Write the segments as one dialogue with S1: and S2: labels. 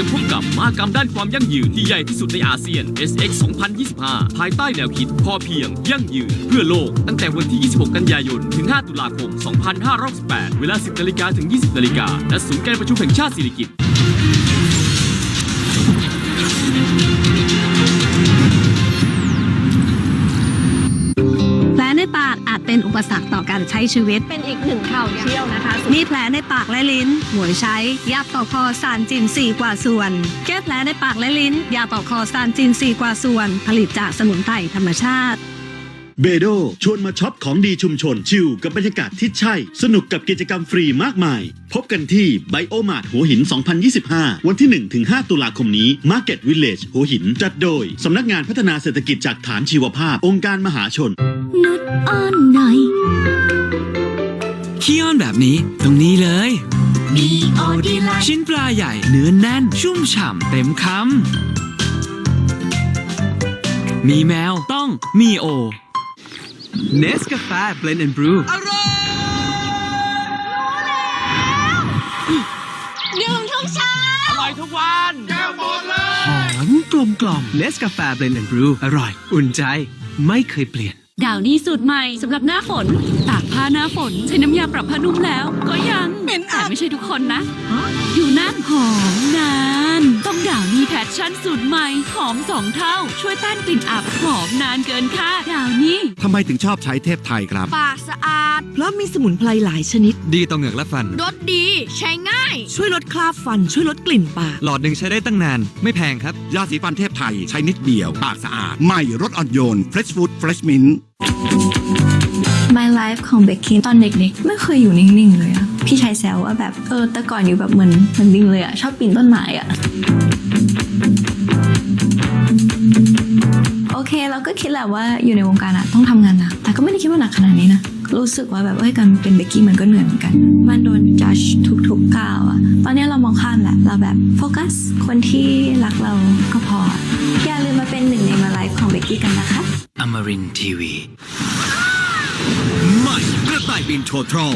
S1: รียมพบกับมากรรมด้านความยั่งยืนที่ใหญ่ที่สุดในอาเซียน SX 2025 ภายใต้แนวคิดพอเพียง ยั่งยืน เพื่อโลก ตั้งแต่วันที่ 26 กันยายน ถึง 5 ตุลาคม 2568 เวลา 10นาฬิกาถึง 20นาฬิกาณศูนย์การประชุมแห่งชาติสิริกิติ์
S2: อาจเป็นอุปสรรคต่อการใช้ชีวิต
S3: เป็นอีกหนึ่งข่าวเที่ยวนะคะ
S2: มีแผลในปากและลิ้น หมวยใช้ยาต่อคอซานจินซีกว่าส่วน แก้แผลในปากและลิ้น ยาต่อคอซานจินซีกว่าส่วน ผลิตจากสมุนไพรธรรมชาติ
S4: เบโดชวนมาช็อปของดีชุมชน ชิลกับบรรยากาศที่ใช่ สนุกกับกิจกรรมฟรีมากมาย พบกันที่ไบโอมาร์ทหัวหิน 2025 วันที่ 1-5 ตุลาคมนี้ Market Village หัวหิน จัดโดย สำนักงานพัฒนาเศรษฐกิจจากฐานชีวภาพ องค์การมหาชน
S2: นุดอ้อนหน่อย
S5: ขี้อ้อนแบบนี้ตรงนี้เลย
S2: มีโอดีไล
S5: ชิ้นปลาใหญ่เนื้อแน่น ชุ่มฉ่ำเต็มคำมีแมวต้องมีโอ เนสกาแฟเบลนด์แอนด์บรูอร่อย
S3: ดื่มทุกเช้า
S5: อร่อยทุกวันแก้วหมดเลยหอมกลมกล่อมเนสกาแฟเบลนด์แอนด์บรูอร่อย อุ่นใจไม่เคยเปลี่ยน
S6: ดาวนี่สูตรใหม่สำหรับหน้าฝนตาก ผ้าหน้าฝน ใช้น้ำยาปรับผ้านุ่มแล้ว ก็ยังแต่ไม่ใช่ทุกคนนะ อยู่นั่นหอมนาน ต้องดาวนี่แพชชั่นสูตรใหม่ หอมสองเท่า ช่วยต้านกลิ่นอับหอมนานเกินค่าดาวนี่
S7: ทำไมถึงชอบใช้เทพไทยครับ
S3: ปากสะอาด
S8: เพราะมีสมุนไพรหลายชนิด
S5: ดีต่อเหงือกและฟัน
S3: รสดี ใช้ง่าย
S8: ช่วยลดคราบฟัน ช่วยลดกลิ่นปาก
S5: หลอดหนึ่งใช้ได้ตั้งนาน ไม่แพงครับ
S7: ยาสีฟันเทพไทยใช้นิดเดียว ปากสะอาด ใหม่รสอ่อนโยน Fresh Food Fresh Mint
S9: My Life ของเบกกี้ตอนเด็กๆไม่เคยอยู่นิ่งๆเลยอะพี่ชายแซวว่าแบบเออแต่ก่อนอยู่แบบเหมือนเหมือนลิงเลยอะชอบปีนต้นไม้อะโอเคเราก็คิดแหละว่าอยู่ในวงการอะต้องทำงานหนักแต่ก็ไม่ได้คิดว่าหนักขนาดนี้นะรู้สึกว่าแบบเอ้ยการเป็นเบกกี้มันก็เหนื่อยเหมือนกัน มันโดนจัดทุกๆก้าวอะตอนนี้เรามองข้ามแหละ เราแบบโฟกัสคนที่รักเราก็พอ อย่าลืมมาเป็นหนึ่งใน My Life ของเบกกี้กันนะคะ
S5: อมรินทีวี
S10: ใหม่กระต่ายบินโททรล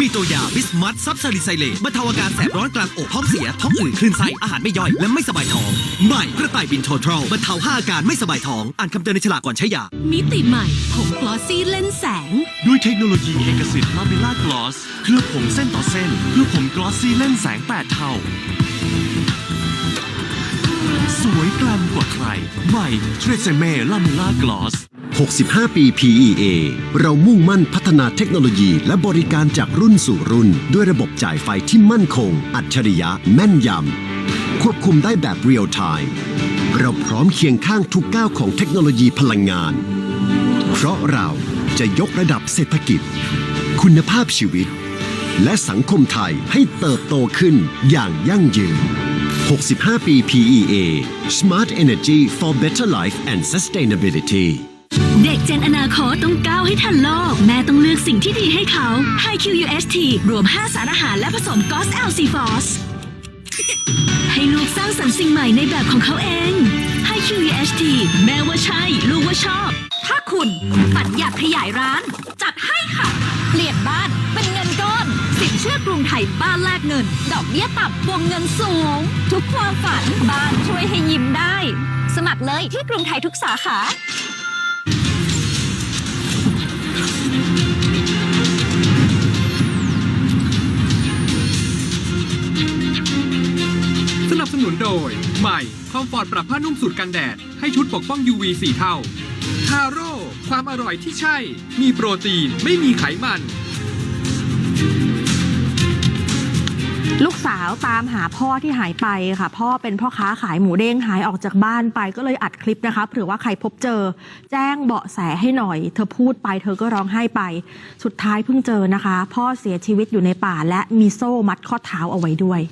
S10: มีตัวยาบิสมัตซับซาลิไซเลตบรรเทาอาการแสบร้อนกลางอกท้องเสีย ท้องอืดคลื่นไส้อาหารไม่ย่อย และไม่สบายท้อง ใหม่กระต่ายบินโททรลบรรเทาห้าอาการไม่สบายท้อง อ่านคำเตือนในฉลากก่อนใช้ยา
S6: มิติใหม่ ผมกลอสซี่เล่นแสง
S1: ด้วยเทคโนโลยีเอกสิทธิ์ลาเมล่ากลอส เคลือบผมเส้นต่อเส้น เพื่อผมกลอสซี่เล่นแสง8เท่า สวยกลั่นกว่าใคร ใหม่เทรเซเม่ลาเมล่ากลอส
S11: 65 ปี PEA เรามุ่งมั่นพัฒนาเทคโนโลยีและบริการจากรุ่นสู่รุ่น ด้วยระบบจ่ายไฟที่มั่นคง อัจฉริยะแม่นยำ ควบคุมได้แบบเรียลไทม์เราพร้อมเคียงข้างทุกก้าวของเทคโนโลยีพลังงาน เพราะเราจะยกระดับเศรษฐกิจ คุณภาพชีวิต และสังคมไทยให้เติบโตขึ้นอย่างยั่งยืน 65 ปี PEA Smart Energy for Better Life and Sustainability
S6: เด็กเจนอนาคตต้องก้าวให้ทันโลก แม่ต้องเลือกสิ่งที่ดีให้เขา High QUST รวม 5 สารอาหารและผสมกอส LC f o s ให้ลูกสร้างสรรค์สิ่งใหม่ในแบบของเขาเอง High QUST แม่ว่าใช่ ลูกว่าชอบ ถ้าคุณปัดอยากขยายร้าน จัดให้ค่ะ เปลี่ยนบ้านเป็นเงินก้อนสินเชื่อกรุงไทยบ้านแลกเงิน ดอกเบี้ยต่ำวงเงินสูง ทุกความฝันบ้านช่วยให้ยิ้มได้ สมัครเลยที่กรุงไทยทุกสาขา
S12: นุนโดย ใหม่คอมฟอร์ตปรับผ้านุ่มสูตรกันแดด ให้ชุดปกป้อง UV 4เท่าทาโร่ความอร่อยที่ใช่ มีโปรตีนไม่มีไขมัน
S3: ลูกสาวตามหาพ่อที่หายไปค่ะ พ่อเป็นพ่อค้าขายหมูเด้งหายออกจากบ้านไปก็เลยอัดคลิปนะคะเผื่อว่าใครพบเจอ แจ้งเบาะแสให้หน่อย เธอพูดไปเธอก็ร้องไห้ไป สุดท้ายเพิ่งเจอนะคะ พ่อเสียชีวิตอยู่ในป่าและมีโซ่มัดข้อเท้าเอาไว้ด้วย